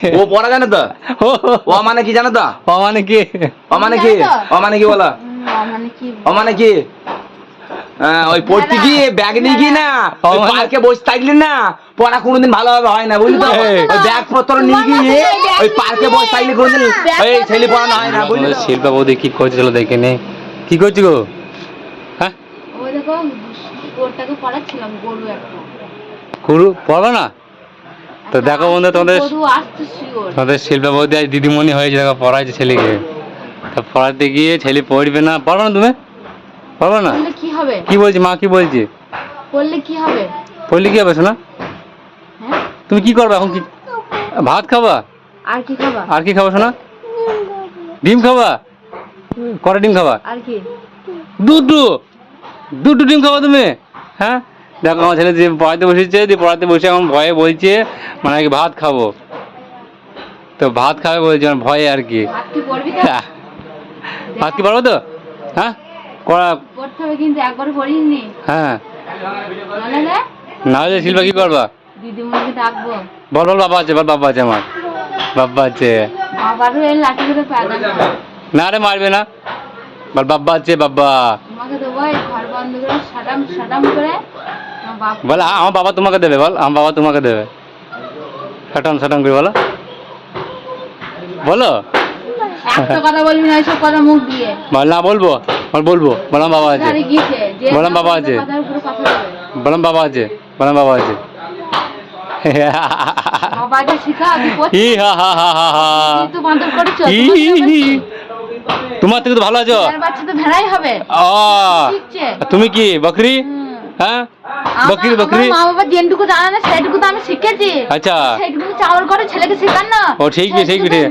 ও পড়া জানে তো? ও। মানে কি জানো তো? ও মানে কি? ও মানে কি? ও মানে কি বলো? মানে কি? ও মানে কি? হ্যাঁ, ওই পড়তে গিয়ে ব্যাগ নিয়ে গিয়ে না? মানে- পার্কে বসে থাকলে না? পড়া কোনোদিন ভালোভাবে হয় না বুঝলি তো? ওই ব্যাগ পত্র নিয়ে গিয়ে ওই পার্কে বসে থাকলে কোনোদিন? ওই ছেলে পড়ানো হয় না বুঝলি তো? শিল্পা বৌদি কি করছিল দেখে নে। কি করছি গো? হ্যাঁ? ওই দেখো গরুটাকে পড়াচ্ছিলাম গরু একটা। পড়বে না? তো দেখো বন্ধু তোমাদের তোমাদের শিল্পা বৌদি আজ দিদিমণি হয়েছে দেখো পড়াইছে ছেলেকে। তা পড়াতে গিয়ে ছেলে পড়বে না পড়বে না তুমি? পড়বে না? কি হবে? কি বলছি মা কি বলছে? করলে কি হবে? পড়লে কি হবে শোনা। হ্যাঁ? তুমি কি করবে এখন কি? ভাত খাবা? আর কি খাবা? আর কি খাবা শোনা? ডিম খাবা? কটা ডিম খাবা? আর কি? দুটো। দুটো ডিম খাবা তুমি? হ্যাঁ? দেখো আমার ছেলে যে পড়াতে বসেছে দিয়ে পড়াতে বসে এখন ভয়ে বলছে মানে কি ভাত খাব। তো ভাত খাবে বলছে মানে ভয়ে আর কি। ভাত কি পারব তো? হ্যাঁ। করা নি হ্যাঁ? না হলে শিল্পা কি করবা? বল বল বাবা আছে বল বাবা আছে আমার। বাবা আছে। না রে মারবে না। বল বাবা আছে বাবা। তোমাকে দেবো ঘর বন্ধ করে সাটাম সাটাম করে বলে আমার বাবা তোমাকে দেবে বল আমার বাবা তোমাকে দেবে। সাটান সাটান করে বলো। বলো। না বলব বলব বাবা আছে। বাবা আছে। বাবা আছে বাবা আছে। তোমার থেকে তো ভালো আছো। তুমি কি বকরি? হ্যাঁ? বকরি বকরি। মা বাবা যেটুকু জানে না সেটুকু তো আমি শিখেছি। আচ্ছা। সেটুকু চাওয়ার করে ছেলেকে শেখান না। ও ঠিক ঠিক ঠিক নেই।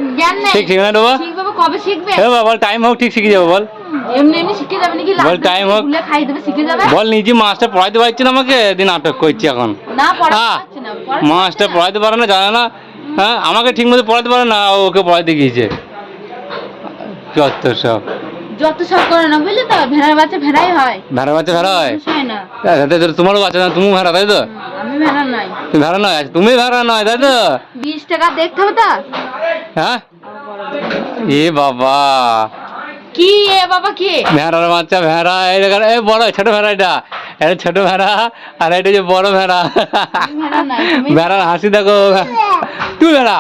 ঠিক ঠিক না বাবা। শিখবে বা কবে শিখবে? এ বাবা টাইম হোক ঠিক শিখে যাব বল। এমনি এমনি শিখে যাবে নাকি? বল, time হোক। খাই দেবে শিখে যাবে? বল নিজে মাস্টার পড়াইতে পারছি না আমাকে? দিন নাটক করছি এখন। না পড়াতে হ্যাঁ। না না। পড়াইতে পারে না জানে না। হ্যাঁ আমাকে ঠিক মতো পড়াতে পারে না ওকে পড়াইতে গিয়েছে। যত সব। যত সব করে না বুঝলি তো? ভেড়ার বাচ্চা ভেড়াই হয়। ভেড়া বাচ্চা ভেড়া হয়? হয় না। তো তোমারও বাচ্চা না তুমি ভেড়া তাই তো? আমি ভেড়া তুমি ভেড়া নয় আচ্ছা, তুমি ভেড়া নয় তাই তো? বিশ টাকা দেখতে হবে তো? হ্যাঁ? এ বাবা। কি এ বাবা কি? ভেড়ার বাচ্চা ভেড়া এই দেখো এ বড় ছোট ভেড়া এটা। এটা ছোট ভেড়া আর এটা যে বড় ভেড়া। ভেড়া ভেড়ার হাসি দেখো তুই ভেড়া?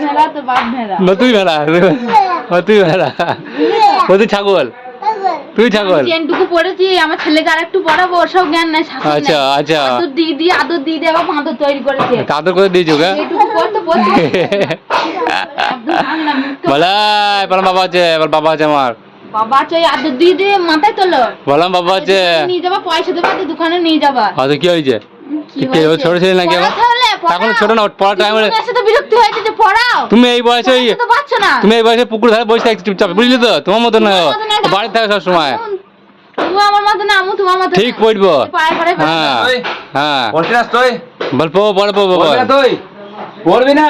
ভেড়া তো বাপ ভেড়া। না তুই ভেড়া ও তুই ভেড়া। ও তুই ছাগল। তুই ছাগল? চেনটুকু পড়েছি আমার ছেলেকে আর একটু পড়াবো ওসব জ্ঞান নাই আচ্ছা আচ্ছা। আদর দিয়ে আদর দিয়ে আবার ভাঁদর তৈরি করেছে। কাদর করে দিয়েছ বলাই বললাম বাবা আছে বল বাবা আছে আমার। বাবা চাই আদর দিয়ে মাথায় তোলো। বললাম বাবা আছে। নিয়ে যাবা পয়সা দেবা দোকানে নিয়ে যাবা। হয়তো কি হয়েছে? কি কে, হয়েছে? ছোট ছেলে নাকি তখন ছোট না পড়া টাইম এসে তো বিরক্তি হয়েছে যে পড়াও। তুমি এই বয়সে তো পাচ্ছ না। তুমি এই বয়সে পুকুর ধারে বসে থাকছো চুপচাপ বুঝলি তো? তোমার মতো না বাড়ি থাকে সব সময়। ঠিক পড়ব। হ্যাঁ হ্যাঁ। বলব পড়ব বাবা পড়বি। না?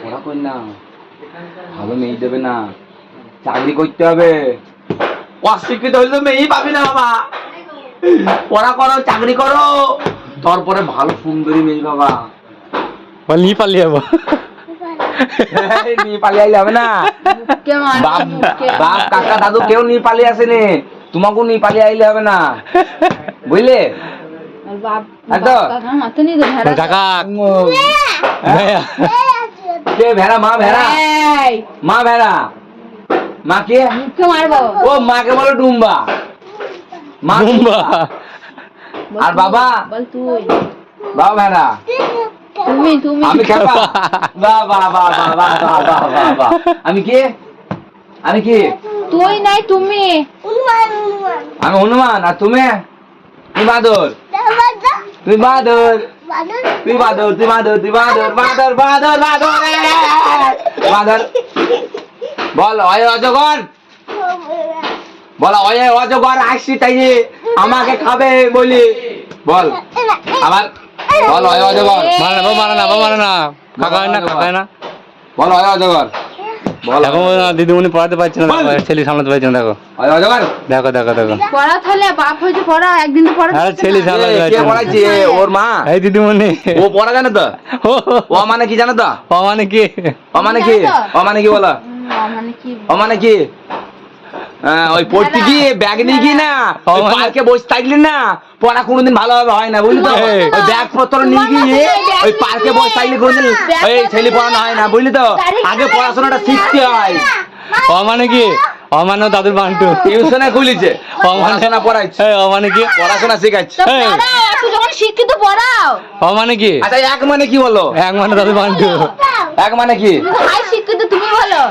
পড়া কর না। ভালো মেয়ে দেবে না। চাকরি করতে হবে। অস্বীকৃত হইলে মেয়েই পাবি না বাবা। পড়া করো চাকরি করো। তারপরে ভালো সুন্দরী মেয়ে বাবা। বল নি পালিয়ে যাব। নিয়ে পালিয়ে আইলে হবে না? বাপ বাপ কাকা দাদু কেউ নিয়ে পালিয়ে আসেনি। তোমাকেও নিয়ে পালিয়ে আইলে হবে না। বুঝলে। কে ভেড়া মা ভেড়া? মা ভেড়া? মা কে? মুখে মারবো। ও মাকে বলো ডুম্বা। মা বল আর বাবা? বল তুই। বাবা ভেড়া তুমি তুমি। আমি খেপা বাহ বাহ বাহ বাহ বাহ বাহ বাহ বাহ বাহ। আমি কে? আমি কি? তুই নাই তুমি। আমি হনুমান আর তুমি? তুই বাদর তুই বাদর তুই বাদর তুই বাদর তুই বাদর বাদর বাদর বাদর বাদর বল অয় অজগর। বল অয় অজগর আসছি তাই আমাকে খাবে বলি। বল। আবার বল অয় অজগর মারা না মারা না বাবা মারা না। কাকা না কাকা না। বল অয় অজগর বল। দেখো না, দিদিমণি পড়াতে পারছে না দেখো, ছেলে সামলাতে পারছে না দেখো। দেখো দেখো দেখো। পড়া তাহলে বাপ হয়েছে পড়া একদিন তো পড়া আরে ছেলে সামলাতে পারছে পড়াইছে ওর মা। এই দিদিমণি। ও পড়া জানে তো? ও। ও মানে কি জানো তো? ও মানে কি? ও মানে কি? ও মানে কি বলো? মানে কি? ও মানে কি? হ্যাঁ, ওই পড়তে গিয়ে ব্যাগ নিয়ে গিয়ে না পার্কে বসে থাকলি না পড়া কোনোদিন ভালোভাবে হয় না বুঝলি তো। ওই ব্যাগ পত্র নিয়ে গিয়ে ওই পার্কে বসে থাকলে কোনোদিন ওই ছেলে পড়ানো হয় না বুঝলি তো? আগে পড়াশোনাটা শিখতে হয়। ও মানে কি? ও মানে দাদুর বান্টু। টিউশনে খুলিছে মানে- পড়াইছে। এই, ও মানে কি? পড়াশোনা শেখাচ্ছে। যখন শিক্ষিত পড়াও। ও মানে কি? আচ্ছা এক মানে কি বলো? এক মানে দাদুর বান্টু। এক মানে কি? শিক্ষিত তুমি বলো।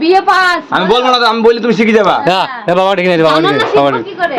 বিয়ে পাস। আমি বলব না তো আমি বলি তুমি শিখে যাবা। হ্যাঁ এ বাবা ঠিক আছে বাবা ঠিক আছে বাবা কি করে?